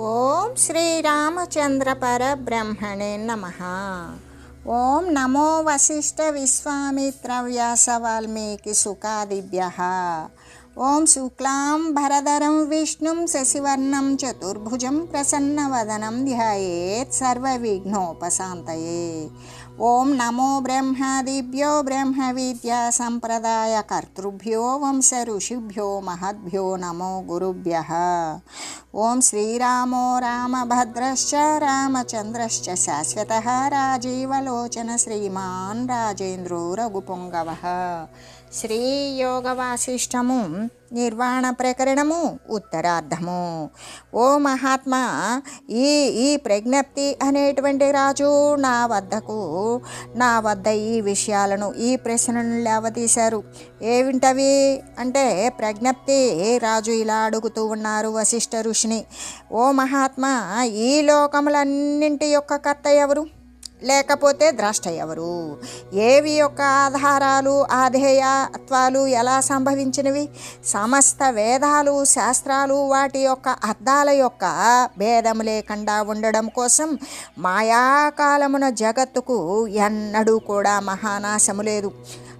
ॐ श्रीरामचन्द्रपरब्रह्मणे नमः। ॐ नमो वसिष्ठविश्वामित्रव्यासवाल्मीकिसुकादिभ्यः ॐ शुक्लां भरधरं विष्णुं शशिवर्णं चतुर्भुजं प्रसन्नवदनं ध्यायेत् सर्वविघ्नोपशान्तये। ॐ नमो ब्रह्मादिभ्यो वंश ऋषिभ्यो महद्भ्यो नमो गुरुभ्यः। ॐ श्रीरामो रामभद्रश्च रामचंद्रश्च शाश्वत राजीवलोचन श्रीमान् राजेन्द्रो रघुपुङ्गवः। ఓం శ్రీరామో శ్రీయోగవాసిష్టము నిర్వాణ ప్రకరణము ఉత్తరార్ధము. ఓ మహాత్మా ఈ ఈ ప్రజ్ఞప్తి అనేటువంటి రాజు నా వద్దకు నా వద్ద ఈ విషయాలను ఈ ప్రశ్నలను లేవతీశారు ఏమిటవి? అంటే ప్రజ్ఞప్తి రాజు ఇలా అడుగుతూ ఉన్నారు వశిష్ఠ ఋషిని. ఓ మహాత్మా ఈ లోకములన్నింటి యొక్క కర్త ఎవరు? లేకపోతే ద్రష్ట ఎవరు ఏవి యొక్క ఆధారాలు ఆధేయత్వాలు ఎలా సంభవించినవి? సమస్త వేదాలు శాస్త్రాలు వాటి యొక్క అర్థాల యొక్క భేదం లేకుండా ఉండడం కోసం మాయాకాలమున జగత్తుకు ఎన్నడూ కూడా మహానాశము లేదు.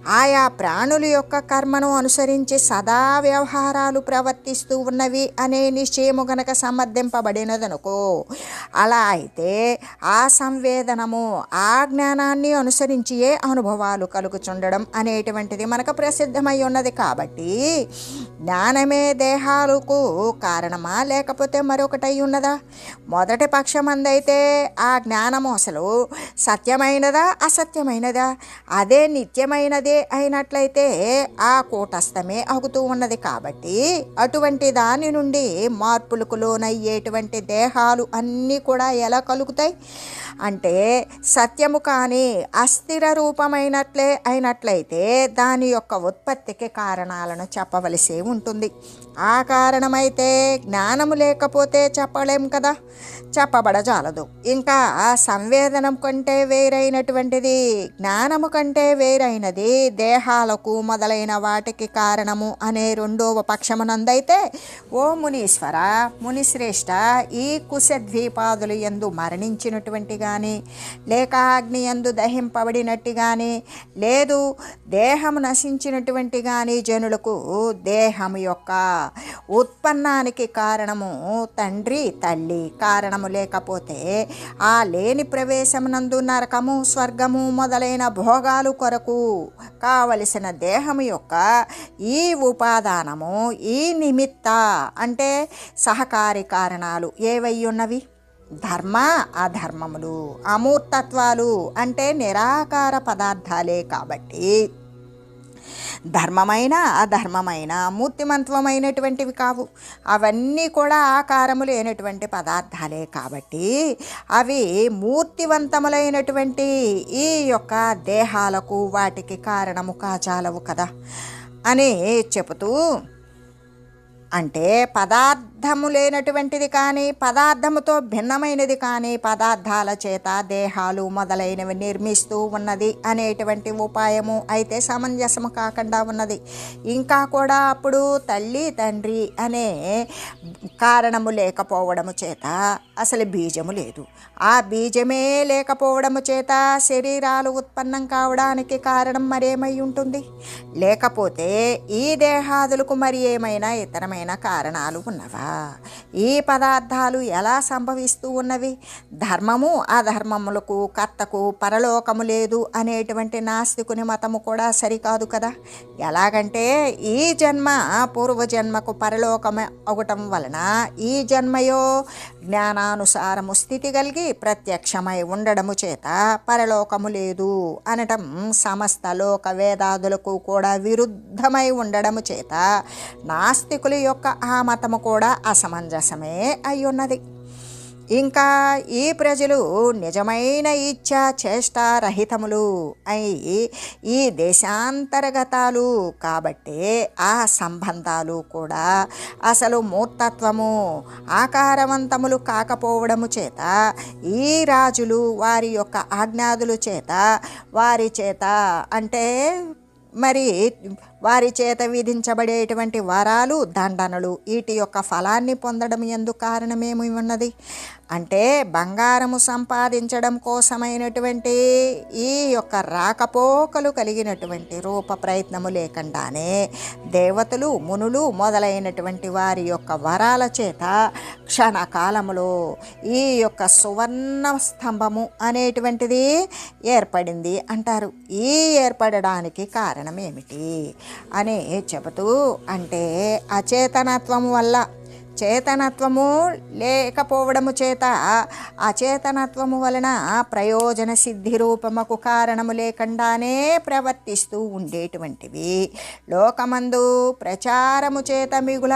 ఆయా ప్రాణుల యొక్క కర్మను అనుసరించి సదా వ్యవహారాలు ప్రవర్తిస్తూ ఉన్నవి అనే నిశ్చయము గనక సమర్థింపబడినదనుకో అలా అయితే ఆ సంవేదనము ఆ జ్ఞానాన్ని అనుసరించియే అనుభవాలు కలుగుచుండడం అనేటువంటిది మనకు ప్రసిద్ధమై ఉన్నది కాబట్టి జ్ఞానమే దేహాలకు కారణమా లేకపోతే మరొకటై ఉన్నదా? మొదటి పక్షమందైతే ఆ జ్ఞానము అసలు సత్యమైనదా అసత్యమైనదా? అదే నిత్యమైనదే అయినట్లయితే ఆ కూటస్థమే అగుతూ ఉన్నది కాబట్టి అటువంటి దాని నుండి మార్పులకు లోనయ్యేటువంటి దేహాలు అన్నీ కూడా ఎలా కలుగుతాయి? అంటే సత్యము కానీ అస్థిర రూపమైనట్లే అయినట్లయితే దాని యొక్క ఉత్పత్తికి కారణాలను చెప్పవలసి ఉంటుంది. ఆ కారణమైతే జ్ఞానము లేకపోతే చెప్పలేం కదా? చెప్పబడజాలదు. ఇంకా సంవేదనం కంటే వేరైనటువంటిది జ్ఞానము కంటే వేరైనది దేహాలకు మొదలైన వాటికి కారణము అనే రెండవ పక్షమునందైతే ఓ మునీశ్వర మునిశ్రేష్ఠ ఈ కుశద్వీపాదులు ఎందు మరణించినటువంటి కానీ లేక అగ్నియందు దహింపబడినట్టుగానే దహింపబడినట్టు కానీ లేదు దేహము నశించినటువంటి కానీ జనులకు దేహము యొక్క ఉత్పన్నానికి కారణము తండ్రి తల్లి కారణము లేకపోతే ఆ లేని ప్రవేశమునందు నరకము స్వర్గము మొదలైన భోగాలు కొరకు కావలసిన దేహము యొక్క ఈ ఉపాదానము ఈ నిమిత్త అంటే సహకారి కారణాలు ఏవై ఉన్నవి? ధర్మ అధర్మములు అమూర్తత్వాలు అంటే నిరాకార పదార్థాలే కాబట్టి. ధర్మమైన అధర్మమైన మూర్తిమంత్వమైనటువంటివి కావు. అవన్నీ కూడా ఆకారము లేనటువంటి పదార్థాలే కాబట్టి అవి మూర్తివంతములైనటువంటి ఈ యొక్క దేహాలకు వాటికి కారణము కాచాలవు కదా అని చెబుతూ అంటే పదార్థము లేనటువంటిది కానీ పదార్థముతో భిన్నమైనది కానీ పదార్థాల చేత దేహాలు మొదలైనవి నిర్మిస్తూ ఉన్నది అనేటువంటి ఉపాయము అయితే సమంజసము కాకుండా ఉన్నది. ఇంకా కూడా అప్పుడు తల్లి తండ్రి అనే కారణము లేకపోవడము చేత అసలు బీజము లేదు. ఆ బీజమే లేకపోవడము చేత శరీరాలు ఉత్పన్నం కావడానికి కారణం మరేమై ఉంటుంది? లేకపోతే ఈ దేహాదులకు మరి ఏమైనా ఇతరమైన కారణాలు ఉన్నవా? ఈ పదార్థాలు ఎలా సంభవిస్తూ ఉన్నవి? ధర్మము అధర్మములకు కర్తకు పరలోకము లేదు అనేటువంటి నాస్తికుని మతము కూడా సరికాదు కదా? ఎలాగంటే ఈ జన్మ పూర్వజన్మకు పరలోకం అవటం వలన ఈ జన్మయో జ్ఞానానుసారము స్థితి కలిగి ప్రత్యక్షమై ఉండడము చేత పరలోకము లేదు అనటం సమస్త లోక వేదాదులకు కూడా విరుద్ధమై ఉండడము చేత నాస్తికుల యొక్క ఆ మతము కూడా అసమంజసమే అయి ఉన్నది ఇంకా ఈ ప్రజలు నిజమైన ఇచ్ఛా చేష్టారహితములు అయి ఈ దేశాంతర్గతాలు కాబట్టే ఆ సంబంధాలు కూడా అసలు మూర్తత్వము ఆకారవంతములు కాకపోవడము చేత ఈ రాజులు వారి యొక్క ఆజ్ఞాదులు చేత వారి చేత అంటే మరి వారి చేత విధించబడేటువంటి వరాలు దండనలు వీటి యొక్క ఫలాన్ని పొందడం ఎందుకు కారణమేమి ఉన్నది? అంటే బంగారము సంపాదించడం కోసమైనటువంటి ఈ యొక్క రాకపోకలు కలిగినటువంటి రూప ప్రయత్నము లేకుండానే దేవతలు మునులు మొదలైనటువంటి వారి యొక్క వరాల చేత క్షణకాలములో ఈ యొక్క సువర్ణ స్తంభము అనేటువంటిది ఏర్పడింది అంటారు. ఈ ఏర్పడడానికి కారణం ఏమిటి అని చెబుతూ అంటే అచేతనత్వం వల్ల చేతనత్వము లేకపోవడము చేత అచేతనత్వము వలన ప్రయోజన సిద్ధి రూపముకు కారణము లేకుండానే ప్రవర్తిస్తూ ఉండేటువంటివి. లోకమందు ప్రచారము చేత మిగుల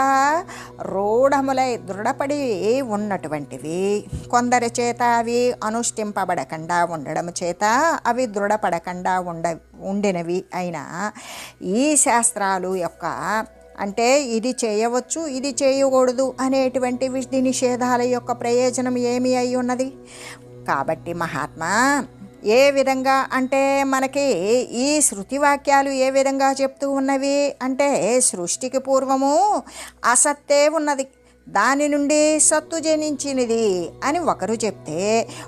రూఢములై దృఢపడి ఉన్నటువంటివి. కొందరి చేత అవి అనుష్ఠింపబడకుండా ఉండడం చేత అవి దృఢపడకుండా ఉండ ఉండినవి అయినా ఈ శాస్త్రాలు యొక్క అంటే ఇది చేయవచ్చు ఇది చేయకూడదు అనేటువంటి విధి నిషేధాల యొక్క ప్రయోజనం ఏమి అయి ఉన్నది? కాబట్టి మహాత్మా ఏ విధంగా అంటే మనకి ఈ శృతి వాక్యాలు ఏ విధంగా చెప్తూ ఉన్నవి? అంటే సృష్టికి పూర్వము అసత్తే ఉన్నది. దాని నుండి సత్తు జనించినది అని ఒకరు చెప్తే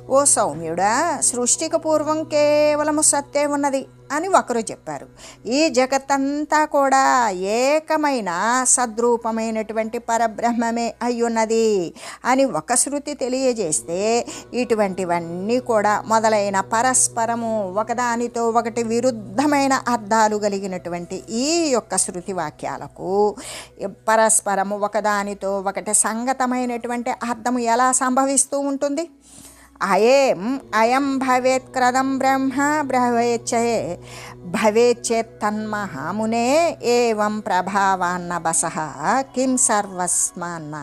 ఓ సౌమ్యుడా సృష్టికి పూర్వం కేవలము సత్తే ఉన్నది. అని ఒకరు చెప్పారు. ఈ జగత్తంతా కూడా ఏకమైన సద్రూపమైనటువంటి పరబ్రహ్మమే అయ్యున్నది అని ఒక శృతి తెలియజేస్తే ఇటువంటివన్నీ కూడా మొదలైన పరస్పరము ఒకదానితో ఒకటి విరుద్ధమైన అర్థాలు కలిగినటువంటి ఈ యొక్క శృతి వాక్యాలకు పరస్పరము ఒకదానితో ఒకటి సంగతమైనటువంటి అర్థము ఎలా సంభవిస్తూ ఉంటుంది? అయేం అయం భవేత్ క్రదం బ్రహ్మ భవేచ్చే భవేచ్చేత్తన్మహామునే ఏం ప్రభావాన్న బస కిం సర్వస్మాన్న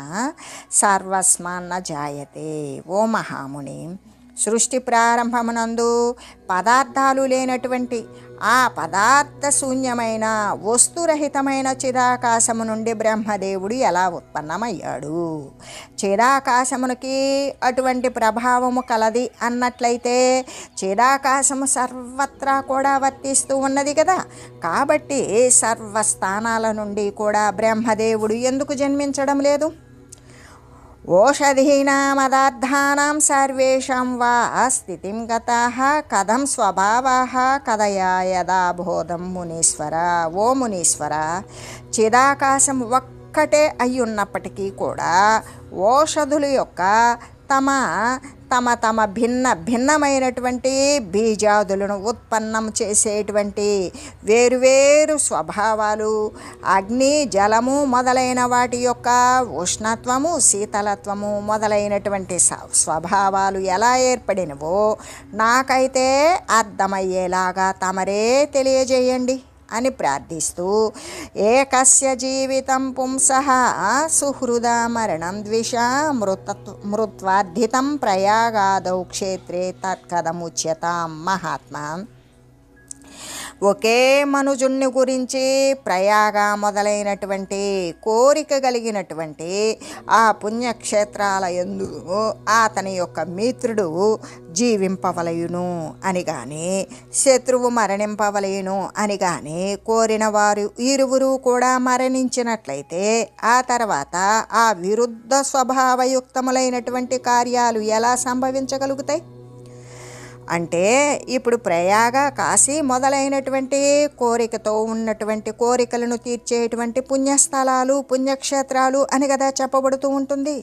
సర్వస్మాన్న జాయతే ఓ మహాముని సృష్టి ప్రారంభమునందు పదార్థాలు లేనటువంటి ఆ పదార్థ శూన్యమైన వస్తురహితమైన చిదాకాశము నుండి బ్రహ్మదేవుడు ఎలా ఉత్పన్నమయ్యాడు? చిదాకాశమునికి అటువంటి ప్రభావము కలది అన్నట్లయితే చిదాకాశము సర్వత్రా కూడా వర్తిస్తూ ఉన్నది కదా? కాబట్టి సర్వస్థానాల నుండి కూడా బ్రహ్మదేవుడు ఎందుకు జన్మించడం లేదు? ఓషధీనామదార్థానాం సర్వేషాం వా స్థితిం గతా కథం స్వభావాः కథయా యదా బోధం మునీశ్వర ఓ మునీశ్వర చిదాకాశం ఒక్కటే అయ్యున్నప్పటికీ కూడా ఓషధుల యొక్క తమ తమ తమ భిన్న భిన్నమైనటువంటి బీజాదులను ఉత్పన్నం చేసేటువంటి వేరువేరు స్వభావాలు అగ్ని జలము మొదలైన వాటి యొక్క ఉష్ణత్వము శీతలత్వము మొదలైనటువంటి స్వభావాలు ఎలా ఏర్పడినవో నాకైతే అర్థమయ్యేలాగా తమరే తెలియజేయండి. అని ప్రార్థిస్తూ ఏకస్య జీవితం పుంసః సుహృద మరణం ద్విష మృత మృత్వార్థితం ప్రయాగాదౌ క్షేత్రే తత్కదముచ్యతాం మహాత్మా ఒకే మనుజుణ్ణి గురించి ప్రయాగ మొదలైనటువంటి కోరిక కలిగినటువంటి ఆ పుణ్యక్షేత్రాల ఎందు అతని యొక్క మిత్రుడు జీవింపవలయును అని కానీ శత్రువు మరణింపవలయును అని కానీ కోరిన వారు ఇరువురు కూడా మరణించినట్లయితే ఆ తర్వాత ఆ విరుద్ధ స్వభావయుక్తములైనటువంటి కార్యాలు ఎలా సంభవించగలుగుతాయి? అంటే ఇప్పుడు ప్రయాగ కాశీ మొదలైనటువంటి కోరికతో ఉన్నటువంటి కోరికలను తీర్చేటువంటి పుణ్యస్థలాలు పుణ్యక్షేత్రాలు అని కదా చెప్పబడుతూ ఉంటుంది.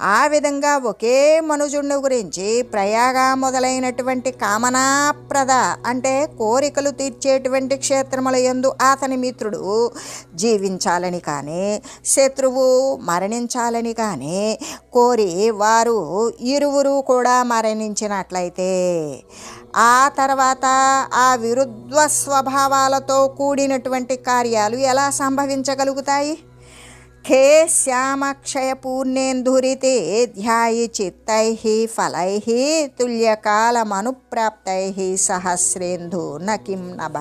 ఆ విధంగా ఒకే మనుజుడిని గురించి ప్రయాగ మొదలైనటువంటి కామనాప్రద అంటే కోరికలు తీర్చేటువంటి క్షేత్రముల యందు అతని మిత్రుడు జీవించాలని కానీ శత్రువు మరణించాలని కానీ కోరి వారు ఇరువురు కూడా మరణించినట్లయితే ఆ తర్వాత ఆ విరుద్ధ స్వభావాలతో కూడినటువంటి కార్యాలు ఎలా సంభవించగలుగుతాయి? ఖే శ్యామక్షయ పూర్ణేందురితే ధ్యాయి చిత్తై ఫలై తుల్యకాలమనుప్రాప్తై సహస్రేందు నకిం నభ.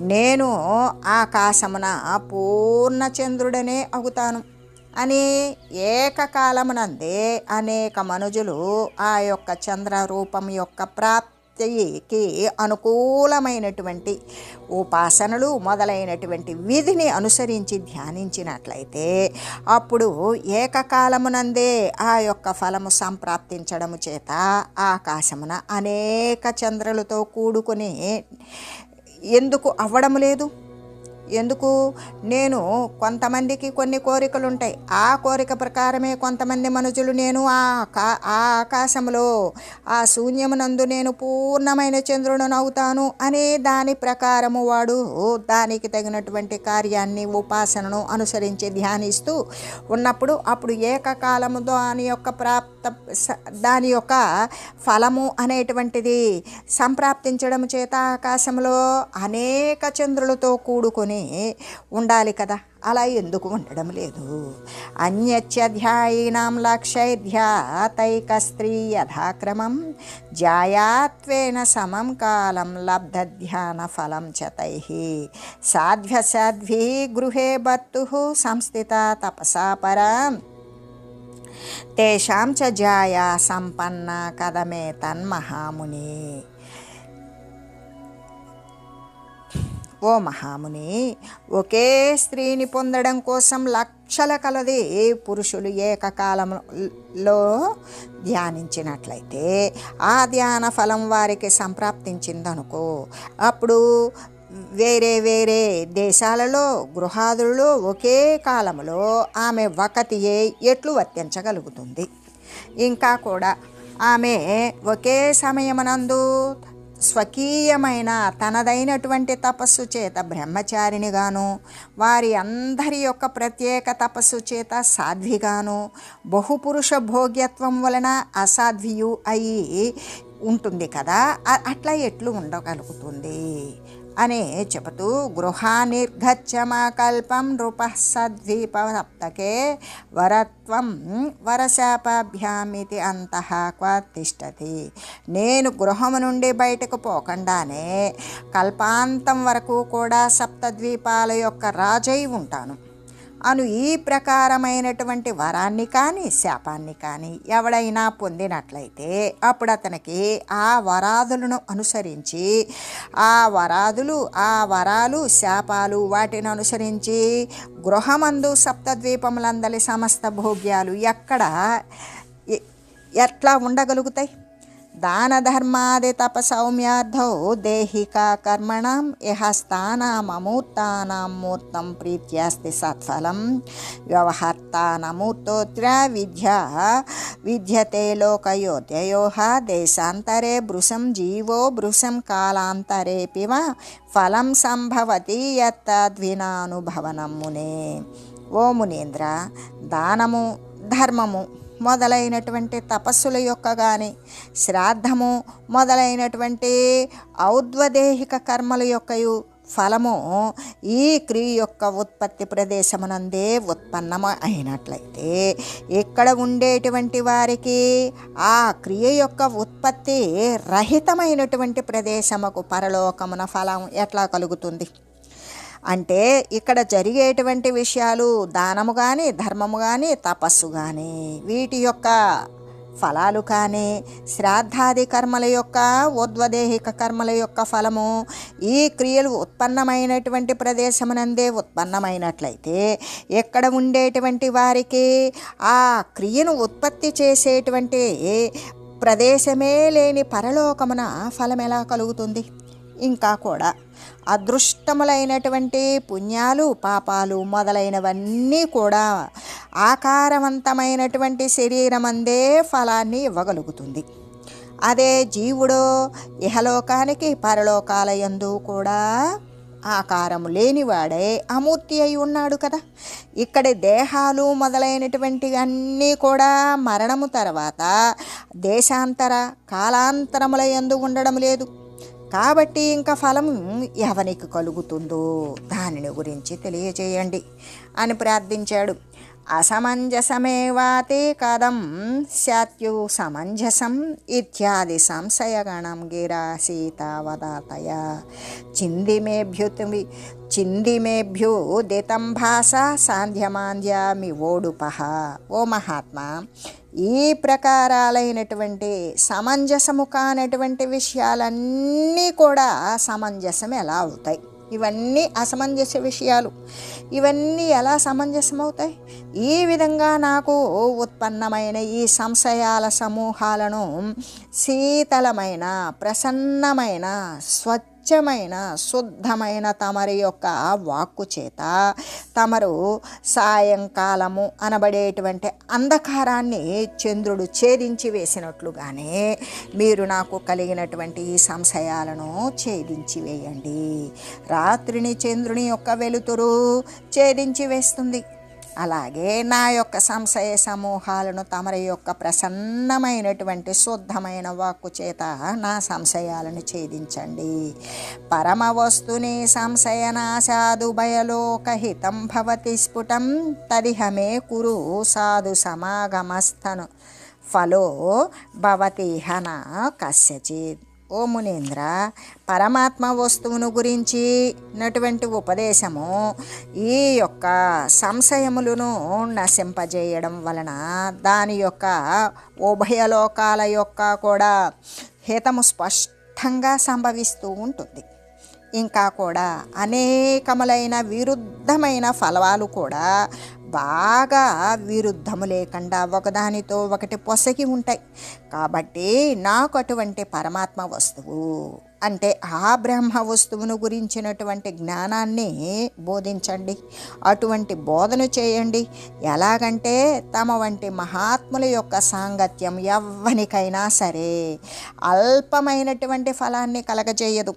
నేను ఆకాశమున పూర్ణచంద్రుడనే అవుతాను. అని ఏకకాలమునందే అనేక మనుజులు ఆ యొక్క చంద్ర రూపం యొక్క ప్రాప్తి అనుకూలమైనటువంటి ఉపాసనలు మొదలైనటువంటి విధిని అనుసరించి ధ్యానించినట్లయితే అప్పుడు ఏకకాలమునందే ఆ యొక్క ఫలము సంప్రాప్తించడము చేత ఆకాశమున అనేక చంద్రులతో కూడుకుని ఎందుకు అవ్వడం లేదు? ఎందుకు? నేను కొంతమందికి కొన్ని కోరికలు ఉంటాయి ఆ కోరిక ప్రకారమే కొంతమంది మనుషులు నేను ఆ ఆ ఆకాశంలో ఆ శూన్యమునందు నేను పూర్ణమైన చంద్రుడను అవుతాను అనే దాని ప్రకారము వాడు దానికి తగినటువంటి కార్యాన్ని ఉపాసనను అనుసరించి ధ్యానిస్తూ ఉన్నప్పుడు అప్పుడు ఏకకాలము దాని యొక్క ప్రాప్త స- దాని యొక్క ఫలము అనేటువంటిది సంప్రాప్తించడం చేత ఆకాశంలో అనేక చంద్రులతో కూడుకొని ఉండాలి కదా. అలా ఎందుకు ఉండడం లేదు? అన్యధ్యాయినాం లక్ష్యధ్యాతైక స్త్రీ యథాక్రమం జాయాత్వేన సమం కాలం లబ్ధధ్యాన ఫలం చతై సాధ్య సాధ్వీ గృహే భర్తు సంస్థిత తపసా పరం. తేషాం చ జాయా సంపన్న కదమే తన్మహాముని. ఓ మహాముని ఒకే స్త్రీని పొందడం కోసం లక్షల కలది పురుషులు ఏకకాలంలో ధ్యానించినట్లయితే ఆ ధ్యాన ఫలం వారికి సంప్రాప్తించిందనుకో. అప్పుడు వేరే వేరే దేశాలలో గృహాదులలో ఒకే కాలంలో ఆమె ఒకతియే ఎట్లు వర్తించగలుగుతుంది? ఇంకా కూడా ఆమె ఒకే సమయమనందు స్వకీయమైన తనదైనటువంటి తపస్సు చేత బ్రహ్మచారినిగాను వారి అందరి యొక్క ప్రత్యేక తపస్సు చేత సాధ్విగాను బహుపురుష భోగ్యత్వం వలన అసాధ్వియు అయి ఉంటుంది కదా. అట్లా ఎట్లు ఉండగలుగుతుంది? అనే చెబుతూ గృహానిర్గచ్చమాకల్పం నృప సద్వీపసప్తకే వరత్వం వరశాపాభ్యామితి అంతః క్వ తిష్టతి నేను గృహము నుండి బయటకు పోకుండానే కల్పాంతం వరకు కూడా సప్తద్వీపాల యొక్క రాజై ఉంటాను. అను ఈ ప్రకారమైనటువంటి వరాన్ని కానీ శాపాన్ని కానీ ఎవడైనా పొందినట్లయితే అప్పుడు అతనికి ఆ వరాదులను అనుసరించి ఆ వరాదులు ఆ వరాలు శాపాలు వాటిని అనుసరించి గృహమందు సప్తద్వీపములందలి సమస్త భోగ్యాలు ఎక్కడ ఎ- ఎట్లా ఉండగలుగుతాయి? దానధర్మాది తపసౌమ్యార్థౌ దేహికా కర్మణం ఇహ స్థానమూర్తానాం మూర్తం ప్రీత్యాస్తి సత్ఫలం వ్యవహర్తానమూర్తోత్ర విద్య విద్యతే లోకయోధ్యయో దేశాంతరే భృశం జీవో భృశం కాలాంతరేపి వా ఫలం సంభవతి యత్తద్వినానుభవనం మునే ఓ మునీంద్ర దానము ధర్మము మొదలైనటువంటి తపస్సుల యొక్క కానీ శ్రాద్ధము మొదలైనటువంటి ఔద్వదేహిక కర్మల యొక్కయు ఫలము ఈ క్రియ యొక్క ఉత్పత్తి ప్రదేశమునందే ఉత్పన్నము అయినట్లయితే ఇక్కడ ఉండేటువంటి వారికి ఆ క్రియ యొక్క ఉత్పత్తి రహితమైనటువంటి ప్రదేశముకు పరలోకమున ఫలం ఎట్లా కలుగుతుంది? అంటే ఇక్కడ జరిగేటువంటి విషయాలు దానము కానీ ధర్మము కానీ తపస్సు కానీ వీటి యొక్క ఫలాలు కానీ శ్రాద్ధాది కర్మల యొక్క ఉద్వదేహిక కర్మల యొక్క ఫలము ఈ క్రియలు ఉత్పన్నమైనటువంటి ప్రదేశమునందే ఉత్పన్నమైనట్లయితే ఎక్కడ ఉండేటువంటి వారికి ఆ క్రియను ఉత్పత్తి చేసేటువంటి ప్రదేశమే లేని పరలోకమున ఫలం ఎలా కలుగుతుంది? ఇంకా కూడా. అదృష్టములైనటువంటి పుణ్యాలు పాపాలు మొదలైనవన్నీ కూడా ఆకారవంతమైనటువంటి శరీరమందే ఫలాన్ని ఇవ్వగలుగుతుంది. అదే జీవుడు ఇహలోకానికి పరలోకాలయందు కూడా ఆకారము లేనివాడే అమూర్తి అయి ఉన్నాడు కదా. ఇక్కడి దేహాలు మొదలైనటువంటి అన్నీ కూడా మరణము తర్వాత దేశాంతర కాలాంతరముల యందు ఉండడం లేదు. కాబట్టి ఇంకా ఫలం ఎవనికి కలుగుతుందో దానిని గురించి తెలియజేయండి అని ప్రార్థించాడు. అసమంజసమేవాతే కదం స్యాత్యు సమంజసం ఇత్యాది సంశయగణం గిరా సీతావదాతయ చిందిమేభ్యుతి చిందిమేభ్యుదితం భాష సాంధ్యమాంధ్యామి ఓడుపహ. ఓ మహాత్మా ఈ ప్రకారాలైనటువంటి సమంజసము కానటువంటి విషయాలన్నీ కూడా సమంజసం ఎలా అవుతాయి? ఇవన్నీ అసమంజస విషయాలు. ఇవన్నీ ఎలా సమంజసం అవుతాయి ఈ విధంగా నాకు ఉత్పన్నమైన ఈ సంశయాల సమూహాలను శీతలమైన ప్రసన్నమైన స్వచ్ఛ స్వచ్ఛమైన శుద్ధమైన తమరి యొక్క వాక్కు చేత తమరు సాయంకాలము అనబడేటువంటి అంధకారాన్ని చంద్రుడు ఛేదించి వేసినట్లుగానే మీరు నాకు కలిగినటువంటి ఈ సంశయాలను ఛేదించి వేయండి. రాత్రిని చంద్రుని యొక్క వెలుతురు ఛేదించి వేస్తుంది. అలాగే నా యొక్క సంశయ సమూహాలను తమర యొక్క ప్రసన్నమైనటువంటి శుద్ధమైన వాక్కు చేత నా సంశయాలను ఛేదించండి. పరమ వస్తుని సంశయనాశాదు భయలోకహితం భవతి స్ఫుటం తదిహమే కురు సాధు సమాగమస్థను. ఫలో భవతి హన కస్యచిత్. ఓ మునీంద్ర పరమాత్మ వస్తువును గురించి నటువంటి ఉపదేశము ఈ యొక్క సంశయములను నశింపజేయడం వలన దాని యొక్క ఉభయలోకాల యొక్క కూడా హితము స్పష్టంగా సంభవిస్తూ ఉంటుంది. ఇంకా కూడా అనేకములైన విరుద్ధమైన ఫలాలు కూడా బాగా విరుద్ధము లేకుండా ఒకదానితో ఒకటి పొసగి ఉంటాయి. కాబట్టి నాకు అటువంటి పరమాత్మ వస్తువు అంటే ఆ బ్రహ్మ వస్తువును గురించినటువంటి జ్ఞానాన్ని బోధించండి. అటువంటి బోధన చేయండి. ఎలాగంటే తమ వంటి మహాత్ముల యొక్క సాంగత్యం ఎవ్వనికైనా సరే అల్పమైనటువంటి ఫలాన్ని కలగజేయదు.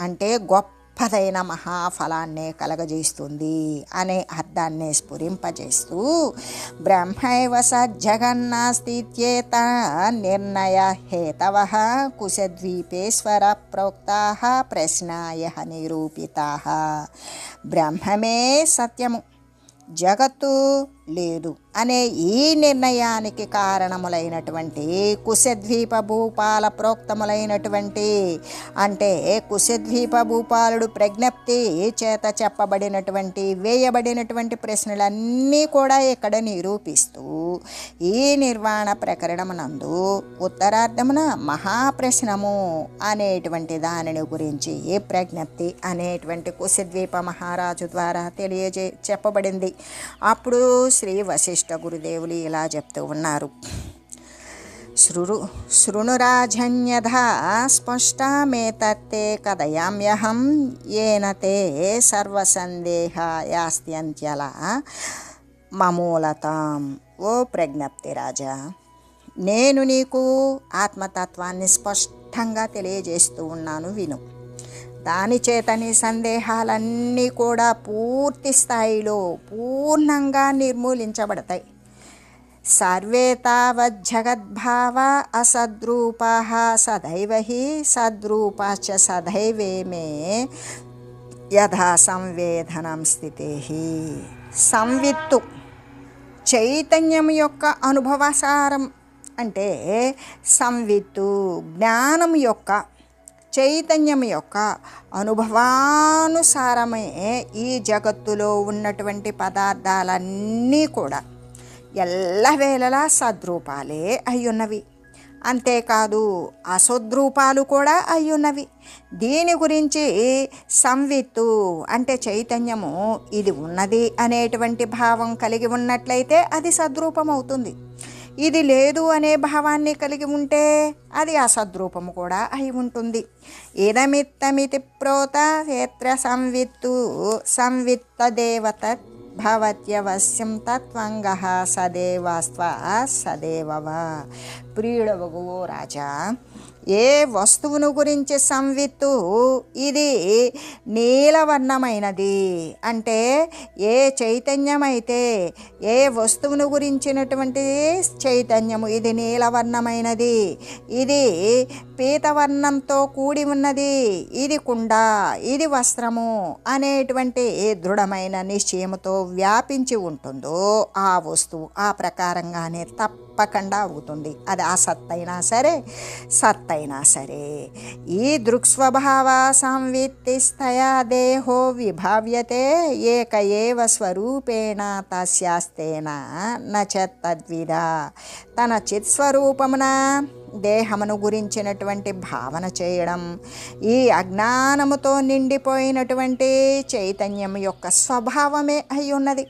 అంటే గొప్ప ఫలైన మహాఫలాన్నే కలగజేస్తుంది అనే అర్థాన్ని స్ఫురింపజేస్తూ బ్రహ్మైవ సజ్జగన్నాస్తిత్యేత నిర్ణయ హేతవ కుశద్వీపేశ్వర ప్రోక్తా ప్రశ్నాయ నిరూపితా. బ్రహ్మమే సత్యము. జగత్తు లేదు అనే ఈ నిర్ణయానికి కారణములైనటువంటి కుశద్వీప భూపాల ప్రోక్తములైనటువంటి అంటే కుశద్వీప భూపాలుడు ప్రజ్ఞప్తి చేత చెప్పబడినటువంటి వేయబడినటువంటి ప్రశ్నలన్నీ కూడా ఇక్కడ నిరూపిస్తూ ఈ నిర్వాణ ప్రకరణమునందు ఉత్తరార్ధమున మహాప్రశ్నము అనేటువంటి దానిని గురించి ప్రజ్ఞప్తి అనేటువంటి కుశద్వీప మహారాజు ద్వారా తెలియజే చెప్పబడింది. అప్పుడు శ్రీ వశిష్ఠ గురుదేవులు ఇలా చెప్తూ ఉన్నారు. శృణు శృణురాజన్యధ స్పష్టమేతత్తే కథయామ్యహం ఏన తే సర్వసందేహాయాస్త్యంత్యల మమూలతాం. ఓ ప్రజ్ఞప్తి రాజా నేను నీకు ఆత్మతత్వాన్ని స్పష్టంగా తెలియజేస్తూ ఉన్నాను విను. దానిచేతని సందేహాలన్నీ కూడా పూర్తి స్థాయిలో పూర్ణంగా నిర్మూలించబడతాయి. సర్వే తావజ్జగద్భావ అసద్రూపా సదైవ హి సద్రూపాచ సదైవే మే యథా సంవేదనం స్థితే సంవిత్తు చైతన్యం యొక్క అనుభవసారం అంటే సంవిత్తు జ్ఞానం యొక్క చైతన్యం యొక్క అనుభవానుసారమే ఈ జగత్తులో ఉన్నటువంటి పదార్థాలన్నీ కూడా ఎల్లవేళలా సద్రూపాలే అయ్యున్నవి. అంతేకాదు అసద్రూపాలు కూడా అయ్యున్నవి. దీని గురించి సంవిత్తు అంటే చైతన్యము ఇది ఉన్నది అనేటువంటి భావం కలిగి ఉన్నట్లయితే అది సద్రూపం అవుతుంది ఇది లేదు అనే భావాన్ని కలిగి ఉంటే అది అసద్రూపము కూడా అయి ఉంటుంది. ఇదమిత్తమితి ప్రోత క్షేత్ర సంవిత్తు సంవిత్త దేవత భవత్యవశ్యం తత్వంగ సదేవాస్త్వ సదేవవ. ప్రియుడవగు రాజా ఏ వస్తువును గురించి సంవిత్తు? ఇది నీలవర్ణమైనది. అంటే ఏ చైతన్యమైతే ఏ వస్తువును గురించినటువంటి చైతన్యము ఇది నీలవర్ణమైనది. ఇది పీతవర్ణంతో కూడి ఉన్నది. ఇది కుండ ఇది వస్త్రము అనేటువంటి దృఢమైన నిశ్చయముతో వ్యాపించి ఉంటుందో ఆ వస్తువు ఆ ప్రకారంగానే తప్పకుండా అవుతుంది. అది అసత్తైనా సరే సత్తైనా సరే ఈ దృక్స్వభావ సంవిత్తిస్తయా దేహో విభావ్యతే ఏక ఏవ స్వరూపేణ తస్యాస్తేన నచ తన చిత్స్వరూపమున దేహమును గురించినటువంటి భావన చేయడం ఈ అజ్ఞానముతో నిండిపోయినటువంటి చైతన్యం యొక్క స్వభావమే అయి ఉన్నది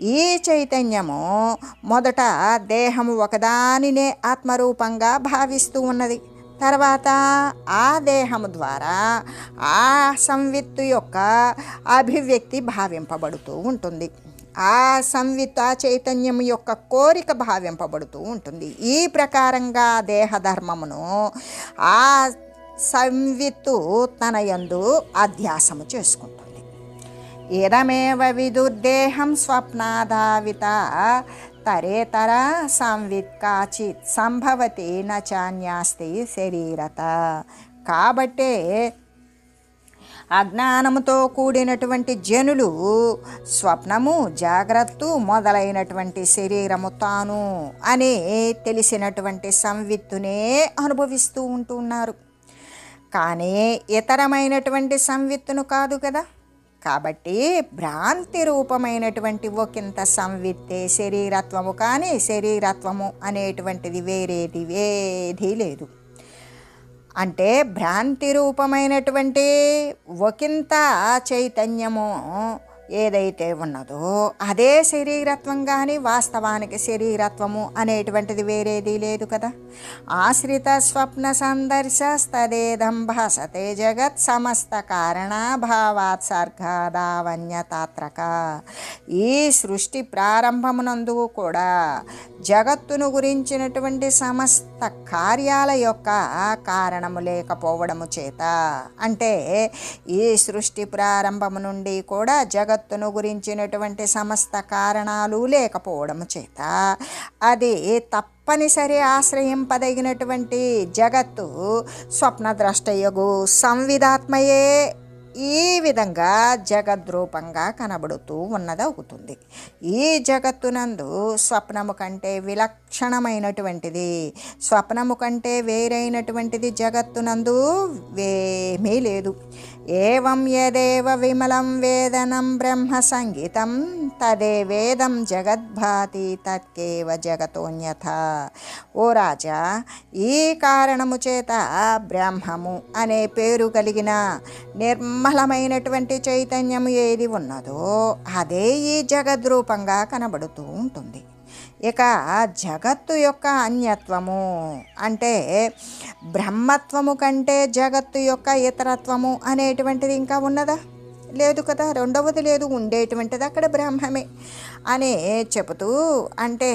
ఈ చైతన్యము మొదట దేహము ఒకదానినే ఆత్మరూపంగా భావిస్తూ ఉన్నది. తర్వాత ఆ దేహము ద్వారా ఆ సంవిత్తు యొక్క అభివ్యక్తి భావింపబడుతూ ఉంటుంది. ఆ సంవిత చైతన్యం యొక్క కోరిక భావింపబడుతూ ఉంటుంది. ఈ ప్రకారంగా దేహధర్మమును ఆ సంవిత్తు తన యందు అధ్యాసము చేసుకుంటుంది. ఇదమేవ విదుర్దేహం స్వప్నాధావిత తరేతర సంవిత్ కాచిత్ సంభవతి నచాన్యాస్తి శరీరత కాబట్టే అజ్ఞానముతో కూడినటువంటి జనులు స్వప్నము జాగ్రత్త మొదలైనటువంటి శరీరము తాను అని తెలిసినటువంటి సంవిత్తునే అనుభవిస్తూ ఉంటున్నారు కానీ ఇతరమైనటువంటి సంవిత్తును కాదు కదా? కాబట్టి భ్రాంతి రూపమైనటువంటి ఒకంత సంవిత్తే శరీరత్వము కానీ శరీరత్వము అనేటువంటిది వేరేది వేది లేదు. అంటే భ్రాంతి రూపమైనటువంటి ఒకంత చైతన్యము ఏదైతే ఉన్నదో అదే శరీరత్వం కానీ వాస్తవానికి శరీరత్వము అనేటువంటిది వేరేది లేదు కదా. ఆశ్రిత స్వప్న సందర్శస్తదేదం భాసతే జగత్ సమస్త కారణాభావాత్ సర్గాదావన్యతాత్రక ఈ సృష్టి ప్రారంభమునందు కూడా జగత్తును గురించినటువంటి సమస్త కార్యాల యొక్క కారణము లేకపోవడము చేత. అంటే ఈ సృష్టి ప్రారంభము నుండి కూడా జగత్ జగత్తును గురించినటువంటి సమస్త కారణాలు లేకపోవడము చేత అది తప్పనిసరి ఆశ్రయింపదగినటువంటి జగత్తు స్వప్నద్రష్టయగు సంవిధాత్మయే ఈ విధంగా జగద్రూపంగా కనబడుతూ ఉన్నది అవుతుంది ఈ జగత్తునందు స్వప్నము కంటే విలక్షణమైనటువంటిది స్వప్నము కంటే వేరైనటువంటిది జగత్తునందు వేమీ లేదు. ఏవం యదేవ విమలం వేదనం బ్రహ్మ సంగీతం తదే వేదం జగద్భాతి తత్కేవ జగతోన్యథ. ఓ రాజా ఈ కారణము చేత బ్రహ్మము అనే పేరు కలిగిన నిర్మలమైనటువంటి చైతన్యము ఏది ఉన్నదో అదే ఈ జగద్రూపంగా కనబడుతూ ఉంటుంది. ఇక జగత్తు యొక్క అన్యత్వము అంటే బ్రహ్మత్వము కంటే జగత్తు యొక్క ఇతరత్వము అనేటువంటిది ఇంకా ఉన్నదా? లేదు కదా? రెండవది లేదు ఉండేటువంటిది అక్కడ బ్రహ్మమే అని చెబుతూ అంటే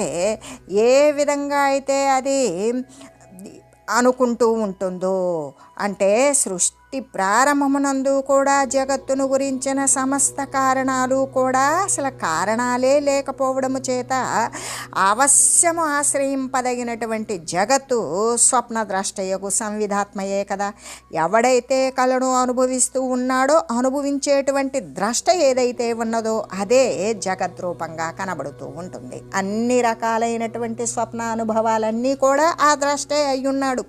ఏ విధంగా అయితే అది అనుకుంటూ ఉంటుందో అంటే సృష్టి ప్రారంభమునందు కూడా జగత్తును గురించిన సమస్త కారణాలు కూడా అసలు కారణాలే లేకపోవడము చేత అవశ్యము ఆశ్రయింపదగినటువంటి జగత్తు స్వప్నద్రష్టయకు సంవిధాత్మయే కదా. ఎవడైతే కళను అనుభవిస్తూ ఉన్నాడో అనుభవించేటువంటి ద్రష్ట ఏదైతే ఉన్నదో అదే జగద్రూపంగా కనబడుతూ ఉంటుంది. అన్ని రకాలైనటువంటి స్వప్న అనుభవాలన్నీ కూడా ఆ ద్రష్టే అయ్యున్నాడు.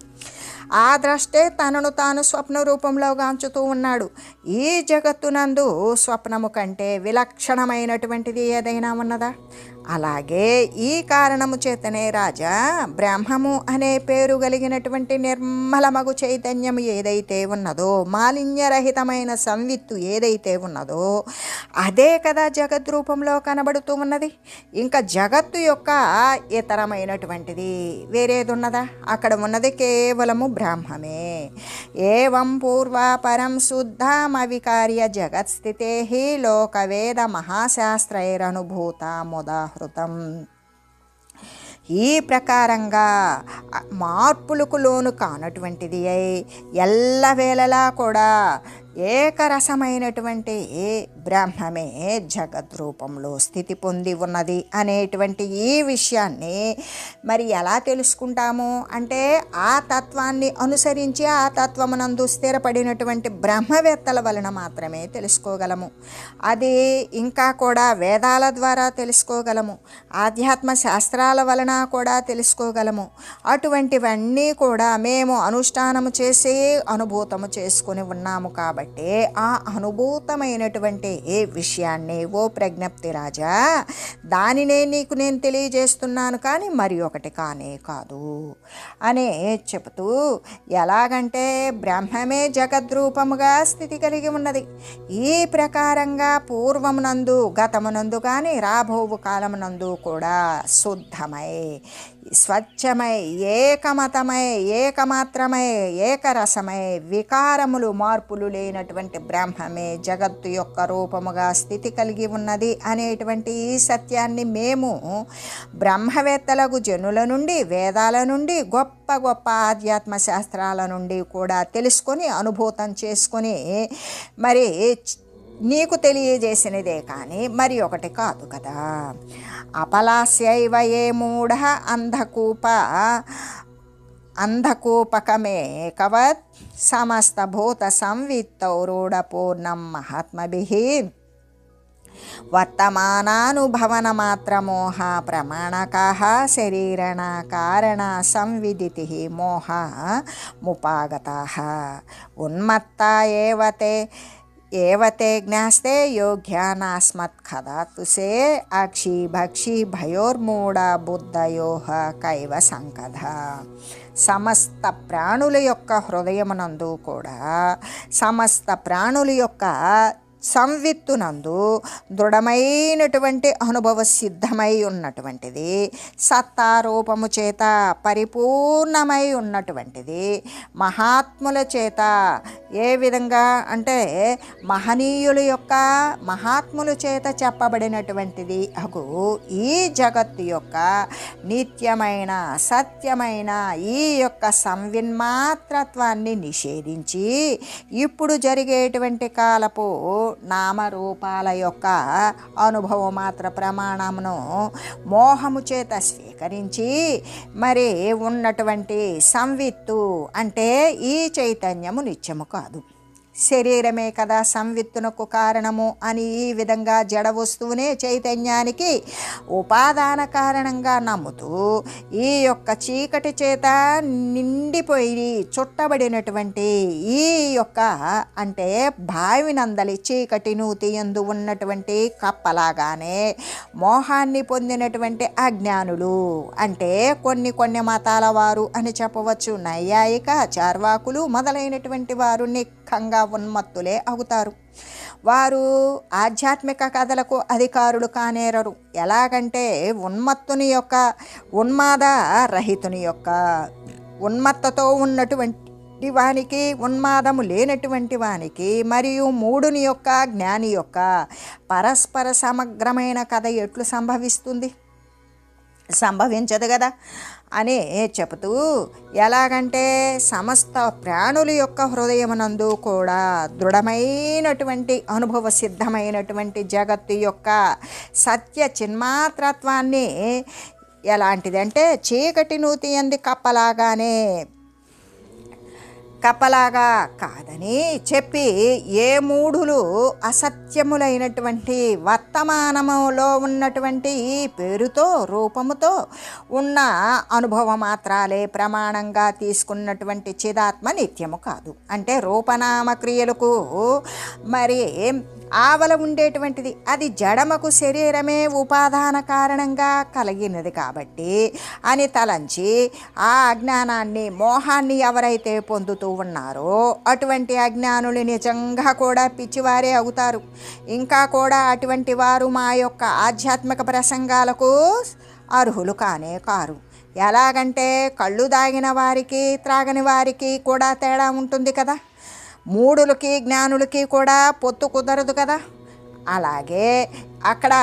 ఆ ద్రష్టే తనను తాను స్వప్న రూపంలో గాంచుతూ ఉన్నాడు. ఈ జగత్తునందు స్వప్నము కంటే విలక్షణమైనటువంటిది ఏదైనా ఉన్నదా? అలాగే ఈ కారణము చేతనే రాజా బ్రహ్మము అనే పేరు కలిగినటువంటి నిర్మలమగు చైతన్యం ఏదైతే ఉన్నదో మాలిన్యరహితమైన సంవిత్తు ఏదైతే ఉన్నదో అదే కదా జగత్ రూపంలో కనబడుతూ ఉన్నది. ఇంకా జగత్తు యొక్క ఇతరమైనటువంటిది వేరేది ఉన్నదా అక్కడ ఉన్నది కేవలము బ్రహ్మమే. ఏవం పూర్వాపరం శుద్ధమవికార్య జగత్స్థితే లోకవేద మహాశాస్త్రైరనుభూత ముదాహృతం ఈ ప్రకారంగా మార్పులకు లోను కానటువంటిది అయి ఎల్లవేళలా కూడా ఏకరసమైనటువంటి బ్రహ్మమే జగద్రూపంలో స్థితి పొంది ఉన్నది అనేటువంటి ఈ విషయాన్ని మరి ఎలా తెలుసుకుంటాము? అంటే ఆ తత్వాన్ని అనుసరించి ఆ తత్వమునందు స్థిరపడినటువంటి బ్రహ్మవేత్తల వలన మాత్రమే తెలుసుకోగలము. అది ఇంకా కూడా వేదాల ద్వారా తెలుసుకోగలము. ఆధ్యాత్మ శాస్త్రాల వలన కూడా తెలుసుకోగలము. అటువంటివన్నీ కూడా మేము అనుష్ఠానము చేసి అనుభూతము చేసుకుని ఉన్నాము కాబట్టి ఆ అనుభూతమైనటువంటి ఏ విషయాన్ని ఓ ప్రజ్ఞప్తి రాజా దానినే నీకు నేను తెలియజేస్తున్నాను కానీ మరి ఒకటి కానే కాదు అనే చెబుతూ ఎలాగంటే బ్రహ్మమే జగద్రూపముగా స్థితి కలిగి ఉన్నది. ఈ ప్రకారంగా పూర్వమునందు గతమునందు కానీ రాబోవు కాలమునందు కూడా శుద్ధమై స్వచ్ఛమై ఏకమతమై ఏకమాత్రమై ఏకరసమై వికారములు మార్పులు లేనటువంటి బ్రహ్మమే జగత్తు యొక్క రూపముగా స్థితి కలిగి ఉన్నది అనేటువంటి ఈ సత్యాన్ని మేము బ్రహ్మవేత్తలకు జనుల నుండి వేదాల నుండి గొప్ప గొప్ప ఆధ్యాత్మ శాస్త్రాల నుండి కూడా తెలుసుకొని అనుభూతం చేసుకొని మరి నీకు తెలియజేసినదే కానీ మరి ఒకటి కాదు కదా. అపలాస్యైవ ఏ మూఢ అంధకూప. అంధకూపకమేకవత్ సమస్తభూత సంవిత్తౌరూఢపూర్ణం మహాత్మభిః. వర్తమానానుభవనమాత్రమోహ ప్రమాణకాः శరీరణ కారణ సంవిదితి మోహ ముపాగతాः. ఉన్మత్త ఏవతే ఏవతే జ్ఞాస్తే యోగ్యానాస్మత్కదాతుసే అక్షి భక్షి భయోర్మూఢ బుద్ధయో కైవ సంకథ సమస్త ప్రాణుల యొక్క హృదయమునందు కూడా సమస్త ప్రాణుల యొక్క సంవిత్తునందు దృఢమైనటువంటి అనుభవ సిద్ధమై ఉన్నటువంటిది సత్తారూపము చేత పరిపూర్ణమై ఉన్నటువంటిది మహాత్ముల చేత ఏ విధంగా అంటే మహనీయుల యొక్క మహాత్ముల చేత చెప్పబడినటువంటిది అగు ఈ జగత్తు యొక్క నిత్యమైన సత్యమైన ఈ యొక్క సంవిన్మాత్రత్వాన్ని నిషేధించి ఇప్పుడు జరిగేటువంటి కాలపు నామరూపాల యొక్క అనుభవం మాత్ర ప్రమాణమును మోహము చేత స్వీకరించి మరి ఉన్నటువంటి సంవిత్తు అంటే ఈ చైతన్యము నిత్యము కాదు. శరీరమే కదా సంవిత్తునకు కారణము అని ఈ విధంగా జడ వస్తువునే చైతన్యానికి ఉపాదాన కారణంగా నమ్ముతూ ఈ యొక్క చీకటి చేత నిండిపోయి చుట్టబడినటువంటి ఈ యొక్క అంటే బావినందలి చీకటి నూతి ఎందు ఉన్నటువంటి కప్పలాగానే మోహాన్ని పొందినటువంటి అజ్ఞానులు. అంటే కొన్ని కొన్ని మతాల వారు అని చెప్పవచ్చు. నైయాయిక చార్వాకులు మొదలైనటువంటి వారు నిఖంగా ఉన్మత్తులే అవుతారు. వారు ఆధ్యాత్మిక కథలకు అధికారులు కానేరరు. ఎలాగంటే ఉన్మత్తుని యొక్క ఉన్మాద రహితుని యొక్క ఉన్మత్తతో ఉన్నటువంటి వానికి ఉన్మాదము లేనటువంటి వానికి మరియు మూడుని యొక్క జ్ఞాని యొక్క పరస్పర సమగ్రమైన కథ ఎట్లు సంభవిస్తుంది? సంభవించదు కదా అని చెబుతూ ఎలాగంటే సమస్త ప్రాణుల యొక్క హృదయమునందు కూడా దృఢమైనటువంటి అనుభవ సిద్ధమైనటువంటి జగత్తు యొక్క సత్య చిన్మాత్రత్వాన్ని ఎలాంటిదంటే చీకటి నూతి ఎంది కప్పలాగానే కప్పలాగా కాదని చెప్పి ఏ మూఢులు అసత్యములైనటువంటి వర్తమానములో ఉన్నటువంటి ఈ పేరుతో రూపముతో ఉన్న అనుభవ మాత్రాలే ప్రమాణంగా తీసుకున్నటువంటి చిదాత్మ నిత్యము కాదు. అంటే రూపనామ క్రియలకు మరి ఆవల ఉండేటువంటిది. అది జడమకు శరీరమే ఉపాదాన కారణంగా కలిగినది కాబట్టి అని తలంచి ఆ అజ్ఞానాన్ని మోహాన్ని ఎవరైతే పొందుతూ ఉన్నారో అటువంటి అజ్ఞానులు నిజంగా కూడా పిచ్చివారే అవుతారు. ఇంకా కూడా అటువంటి వారు మా యొక్క ఆధ్యాత్మిక ప్రసంగాలకు అర్హులు కానే కారు. ఎలాగంటే కళ్ళు దాగిన వారికి త్రాగని వారికి కూడా తేడా ఉంటుంది కదా. మూడులకి జ్ఞానులకి కూడా పొత్తు కుదరదు కదా. అలాగే అక్కడ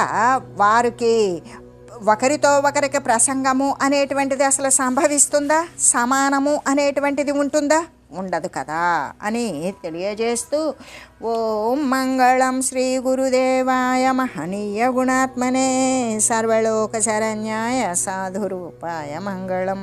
వారికి ఒకరితో ఒకరికి ప్రసంగము అనేటువంటిది అసలు సంభవిస్తుందా? సమానము అనేటువంటిది ఉంటుందా? ఉండదు కదా అని తెలియజేస్తూ ఓం మంగళం శ్రీ గురుదేవాయ మహనీయ గుణాత్మనే సర్వలోక శరణ్యాయ సాధురూపాయ మంగళం.